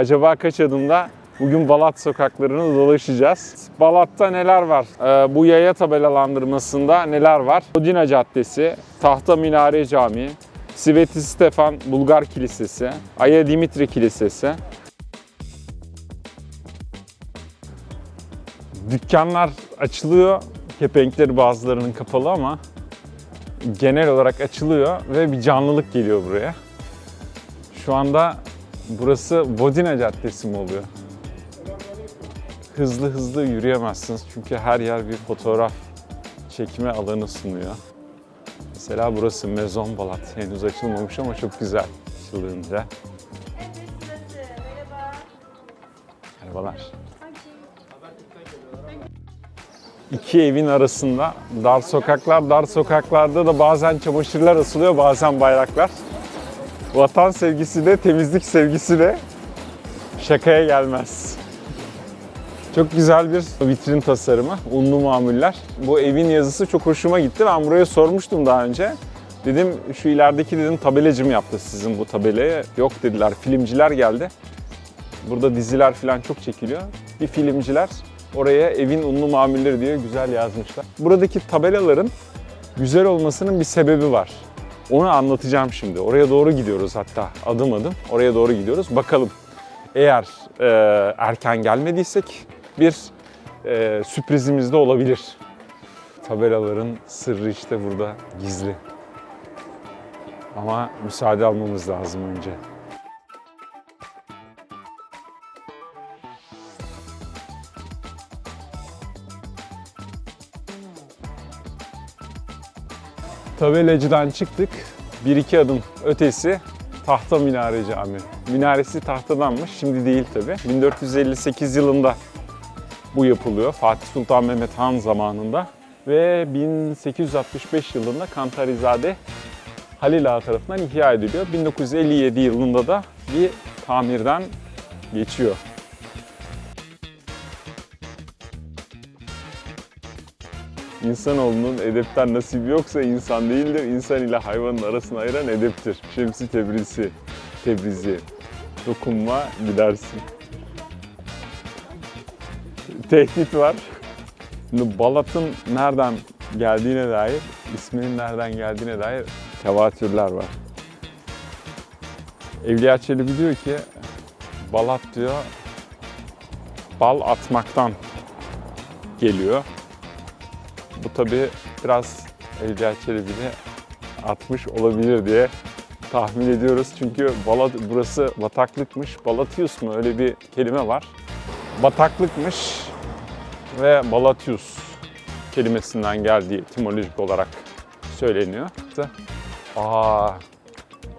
Acaba kaç adımda bugün Balat sokaklarını dolaşacağız. Balat'ta neler var? Ee, bu yaya tabelalandırmasında neler var? Odina Caddesi, Tahta Minare Camii, Sveti Stefan Bulgar Kilisesi, Aya Dimitri Kilisesi. Dükkanlar açılıyor. Kepenkleri bazılarının kapalı ama genel olarak açılıyor ve bir canlılık geliyor buraya. Şu anda burası Vodina Caddesi mi oluyor? Hızlı hızlı yürüyemezsiniz çünkü her yer bir fotoğraf çekme alanı sunuyor. Mesela burası Maison Balat. Henüz açılmamış ama çok güzel açılınca. Merhabalar. İki evin arasında dar sokaklar, dar sokaklarda da bazen çamaşırlar asılıyor, bazen bayraklar. Vatan sevgisi de temizlik sevgisi de şakaya gelmez. Çok güzel bir vitrin tasarımı, unlu mamuller. Bu evin yazısı çok hoşuma gitti. Ben buraya sormuştum daha önce. Dedim şu ilerideki dedim tabelacı mı yaptı sizin bu tabelayı? Yok dediler, filmciler geldi. Burada diziler falan çok çekiliyor. Bir filmciler oraya evin unlu mamulleri diye güzel yazmışlar. Buradaki tabelaların güzel olmasının bir sebebi var. Onu anlatacağım şimdi. Oraya doğru gidiyoruz hatta adım adım. Oraya doğru gidiyoruz. Bakalım eğer e, erken gelmediysek bir e, sürprizimiz de olabilir. Tabelaların sırrı işte burada gizli. Ama müsaade almamız lazım önce. Tabelacıdan çıktık. Bir iki adım ötesi Tahta Minare Camii. Minaresi tahtadanmış, şimdi değil tabi. 1458 yılında bu yapılıyor. Fatih Sultan Mehmet Han zamanında. Ve 1865 yılında Kantarizade Halil Ağa tarafından ihya ediliyor. 1957 yılında da bir tamirden geçiyor. İnsanoğlunun edepten nasibi yoksa insan değildir. İnsan ile hayvanın arasını ayıran edeptir. Şemsi Tebrizi, Tebrizi. Dokunma gidersin. Tehdit var. Şimdi Balat'ın nereden geldiğine dair, isminin nereden geldiğine dair tevatürler var. Evliya Çelebi diyor ki, Balat diyor, bal atmaktan geliyor. Bu tabi biraz Evliya Çelebi'ni atmış olabilir diye tahmin ediyoruz. Çünkü Balat, burası bataklıkmış. Balatius mu öyle bir kelime var. Bataklıkmış ve Balatius kelimesinden geldiği etimolojik olarak söyleniyor. Aa,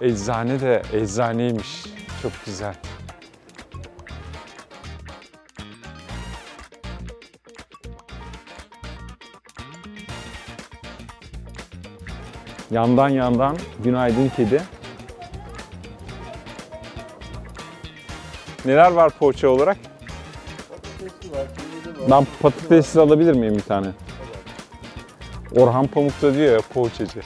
eczane de eczaneymiş. Çok güzel. Yandan yandan günaydın kedi. Neler var poğaça olarak? Ben patatessiz alabilir miyim bir tane? Orhan Pamuk da diyor ya poğaçacı.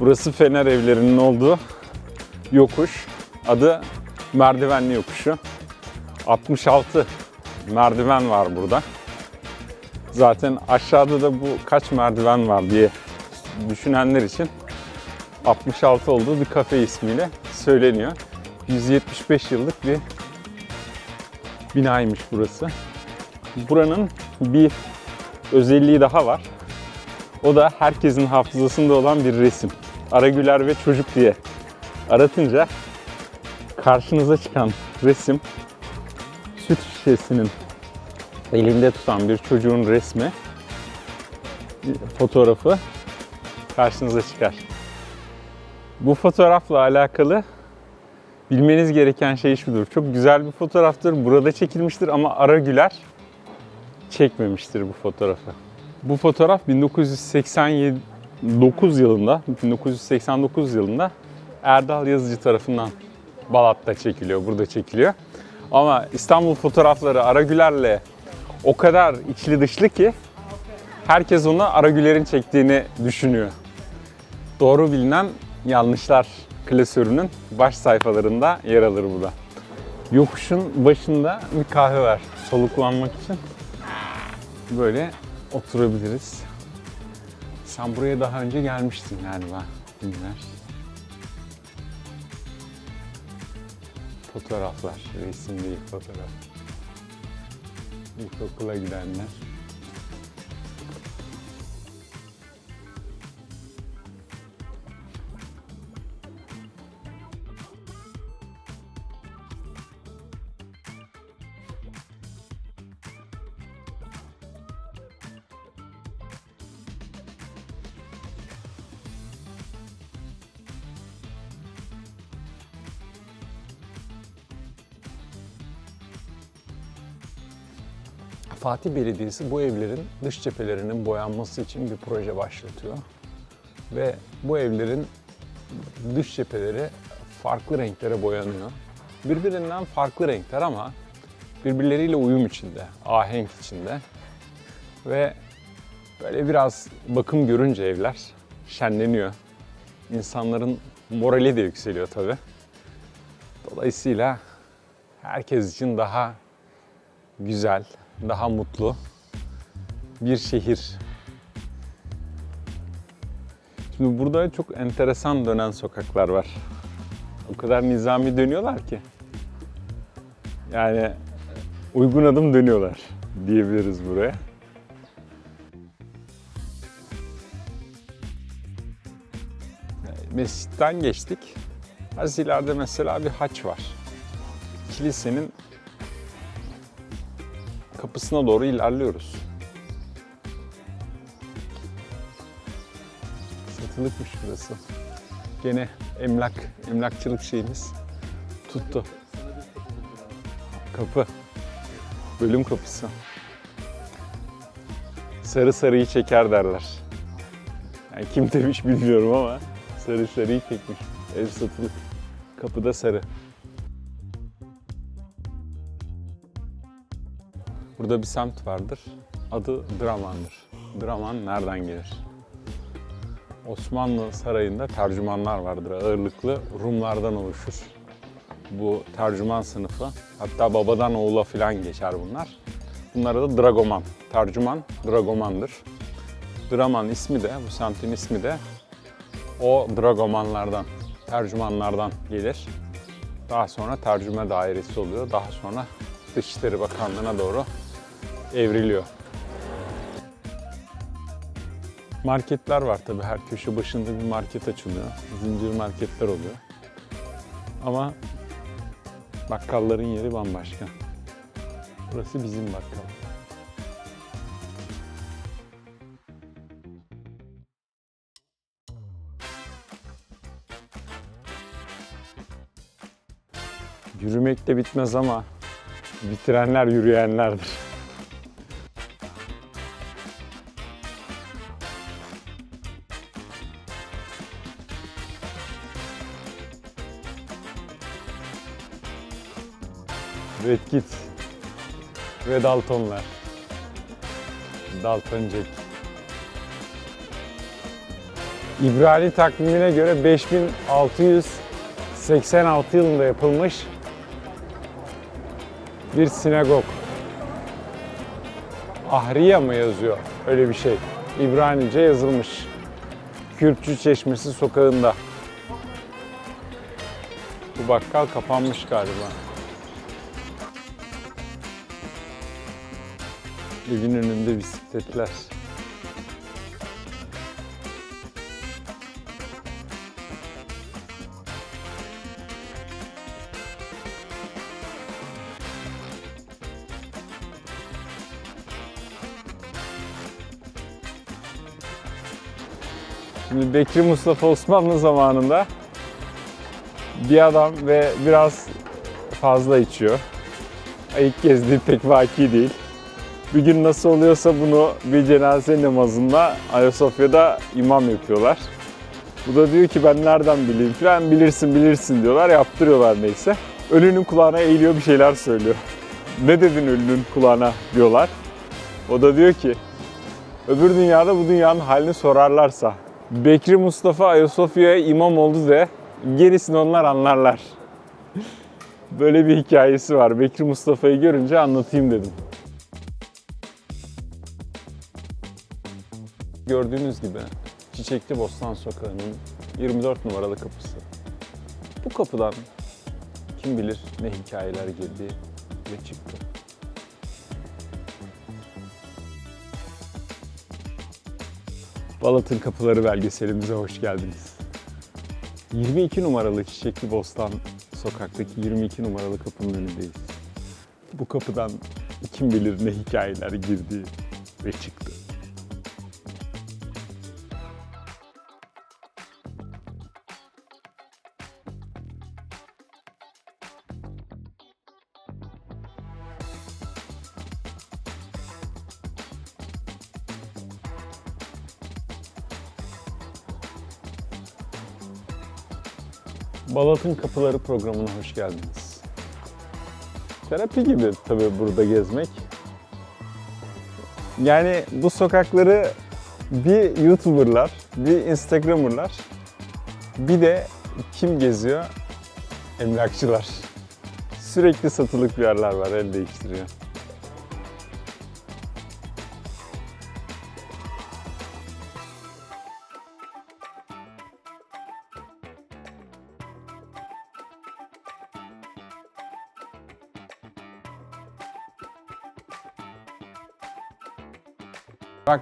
Burası Fener evlerinin olduğu yokuş. Adı merdivenli yokuşu. 66 merdiven var burada. Zaten aşağıda da bu kaç merdiven var diye düşünenler için 66 olduğu bir kafe ismiyle söyleniyor. 175 yıllık bir binaymış burası. Buranın bir özelliği daha var. O da herkesin hafızasında olan bir resim. Aragüler ve çocuk diye aratınca karşınıza çıkan resim süt şişesinin elinde tutan bir çocuğun resmi fotoğrafı karşınıza çıkar. Bu fotoğrafla alakalı bilmeniz gereken şey şudur. Çok güzel bir fotoğraftır. Burada çekilmiştir ama Ara Güler çekmemiştir bu fotoğrafı. Bu fotoğraf 1989 yılında, 1989 yılında Erdal Yazıcı tarafından Balat'ta çekiliyor, burada çekiliyor. Ama İstanbul fotoğrafları Aragüler'le o kadar içli dışlı ki Herkes onu Aragüler'in çektiğini düşünüyor. Doğru bilinen yanlışlar klasörünün baş sayfalarında yer alır bu da. Yokuşun başında bir kahve var soluklanmak için. Böyle oturabiliriz. Sen buraya daha önce gelmiştin galiba. Günler. Fotoğraflar, resim değil fotoğraf. İlkokula gidenler. Fatih Belediyesi bu evlerin dış cephelerinin boyanması için bir proje başlatıyor. Ve bu evlerin dış cepheleri farklı renklere boyanıyor. Birbirinden farklı renkler ama birbirleriyle uyum içinde, ahenk içinde. Ve böyle biraz bakım görünce evler şenleniyor. İnsanların morali de yükseliyor tabii. Dolayısıyla herkes için daha güzel, daha mutlu bir şehir. Şimdi burada çok enteresan dönen sokaklar var. O kadar nizami dönüyorlar ki. Yani uygun adım dönüyorlar diyebiliriz buraya. Mescitten geçtik. Az ileride mesela bir haç var. Kilisenin kapısına doğru ilerliyoruz. Satılıkmış burası. Gene emlak, emlakçılık şeyimiz tuttu. Kapı. Bölüm kapısı. Sarı sarıyı çeker derler. Yani kim demiş bilmiyorum ama sarı sarıyı çekmiş. Ev satılık. Kapıda sarı. Burada bir semt vardır. Adı Draman'dır. Draman nereden gelir? Osmanlı sarayında tercümanlar vardır. Ağırlıklı Rumlardan oluşur. Bu tercüman sınıfı. Hatta babadan oğula filan geçer bunlar. Bunlara da dragoman. Tercüman dragomandır. Draman ismi de, bu semtin ismi de o dragomanlardan, tercümanlardan gelir. Daha sonra tercüme dairesi oluyor. Daha sonra Dışişleri Bakanlığı'na doğru evriliyor. Marketler var tabii. Her köşe başında bir market açılıyor. Zincir marketler oluyor. Ama bakkalların yeri bambaşka. Burası bizim bakkal. Yürümek de bitmez ama bitirenler yürüyenlerdir. Red Kit ve Daltonlar. Dalton Jack. İbrani takvimine göre 5686 yılında yapılmış bir sinagog. Ahriya mı yazıyor? Öyle bir şey. İbranice yazılmış. Kürtçü Çeşmesi sokağında. Bu bakkal kapanmış galiba. Evin önünde bisikletler. Şimdi Bekri Mustafa Osmanlı zamanında bir adam ve biraz fazla içiyor. İlk gezdiği pek vaki değil. Bir gün nasıl oluyorsa bunu bir cenaze namazında Ayasofya'da imam yapıyorlar. Bu da diyor ki ben nereden bileyim falan bilirsin bilirsin diyorlar yaptırıyorlar neyse. Ölünün kulağına eğiliyor bir şeyler söylüyor. Ne dedin ölünün kulağına diyorlar. O da diyor ki Öbür dünyada bu dünyanın halini sorarlarsa. Bekri Mustafa Ayasofya'ya imam oldu de gerisini onlar anlarlar. Böyle bir hikayesi var. Bekri Mustafa'yı görünce anlatayım dedim. Gördüğünüz gibi Çiçekli Bostan Sokağı'nın 24 numaralı kapısı. Bu kapıdan kim bilir ne hikayeler girdi ve çıktı. Balat'ın Kapıları belgeselimize hoş geldiniz. 22 numaralı Çiçekli Bostan sokaktaki 22 numaralı kapının önündeyiz. Bu kapıdan kim bilir ne hikayeler girdi ve çıktı. Balat'ın Kapıları programına hoş geldiniz. Terapi gibi tabii burada gezmek. Yani bu sokakları bir YouTuber'lar, bir Instagram'ırlar, bir de kim geziyor? Emlakçılar. Sürekli satılık bir yerler var, el değiştiriyor. Bak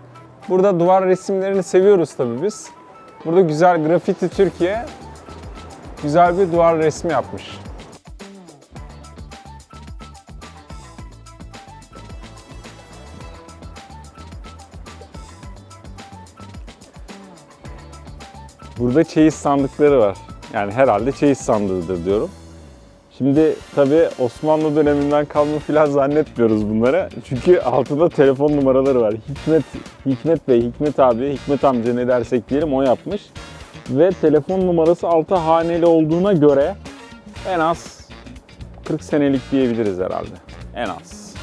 burada duvar resimlerini seviyoruz tabii biz. Burada güzel grafiti Türkiye güzel bir duvar resmi yapmış. Burada çeyiz sandıkları var. Yani herhalde çeyiz sandığıdır diyorum. Şimdi tabii Osmanlı döneminden kalma filan zannetmiyoruz bunları. Çünkü altında telefon numaraları var. Hikmet, Hikmet Bey, Hikmet abi, Hikmet amca ne dersek diyelim o yapmış. Ve telefon numarası altı haneli olduğuna göre en az 40 senelik diyebiliriz herhalde. En az.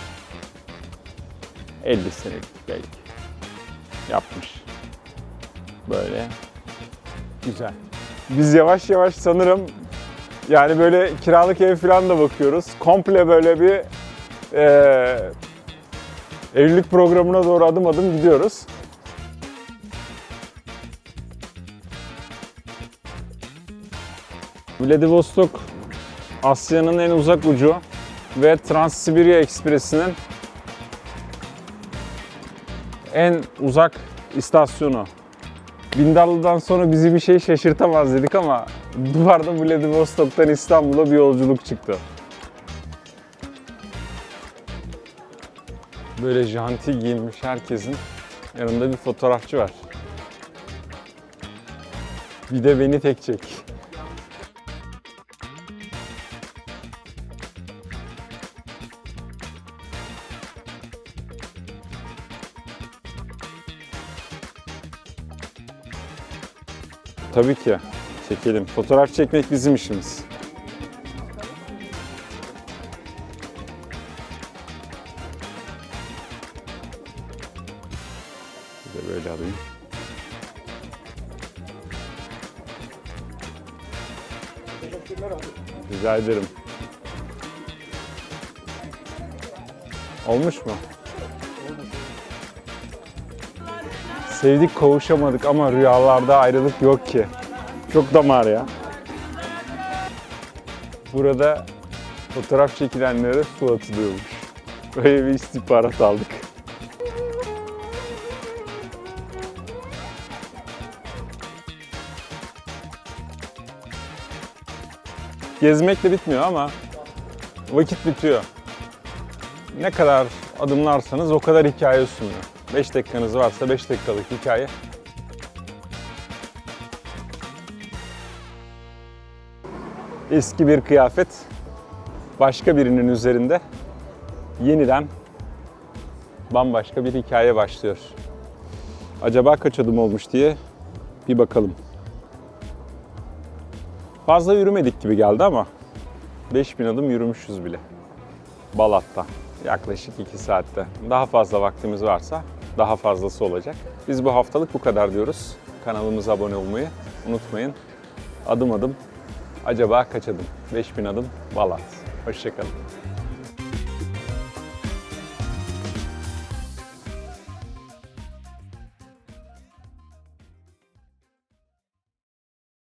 50 senelik belki. Yapmış. Böyle güzel. Biz yavaş yavaş sanırım yani böyle kiralık ev falan da bakıyoruz. Komple böyle bir eee, evlilik programına doğru adım adım gidiyoruz. Vladivostok Asya'nın en uzak ucu ve Trans-Sibirya Ekspresi'nin en uzak istasyonu. Vindallı'dan sonra bizi bir şey şaşırtamaz dedik ama duvarda Vladivostok'tan İstanbul'a bir yolculuk çıktı. Böyle janti giyinmiş herkesin yanında bir fotoğrafçı var. Bir de beni tek çek. Tabii ki. Çekelim. Fotoğraf çekmek bizim işimiz. Bir de böyle alayım. Rica ederim. Olmuş mu? Sevdik kavuşamadık ama rüyalarda ayrılık yok ki. Çok damar ya. Burada fotoğraf çekilenlere su atılıyormuş. Böyle bir istihbarat aldık. Gezmekle bitmiyor ama vakit bitiyor. Ne kadar adımlarsanız o kadar hikaye sunuyor. 5 dakikanız varsa 5 dakikalık hikaye. Eski bir kıyafet başka birinin üzerinde yeniden bambaşka bir hikaye başlıyor. Acaba kaç adım olmuş diye bir bakalım. Fazla yürümedik gibi geldi ama 5000 adım yürümüşüz bile. Balat'ta yaklaşık 2 saatte. Daha fazla vaktimiz varsa daha fazlası olacak. Biz bu haftalık bu kadar diyoruz. Kanalımıza abone olmayı unutmayın. Adım adım acaba kaç adım? 5000 adım Balat. Hoşçakalın.